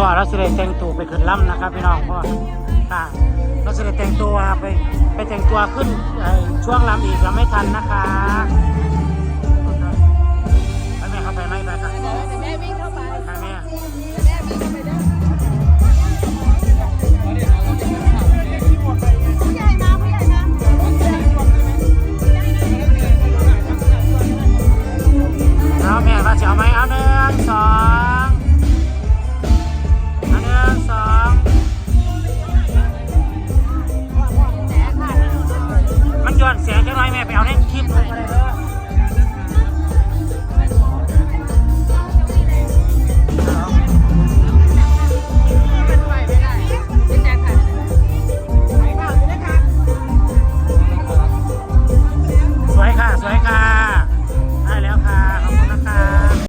สอเราสิได้แต่งตัวไปขึ้นล่ำนะครับพี่น้องเพราะว่อค่ะเราสิได้แต่งตัวไปไปแต่งตัวขึ้นช่วงลำอีกเราไม่ทันนะคะ ไปเอาเล่นคลิปลงอะไรเลย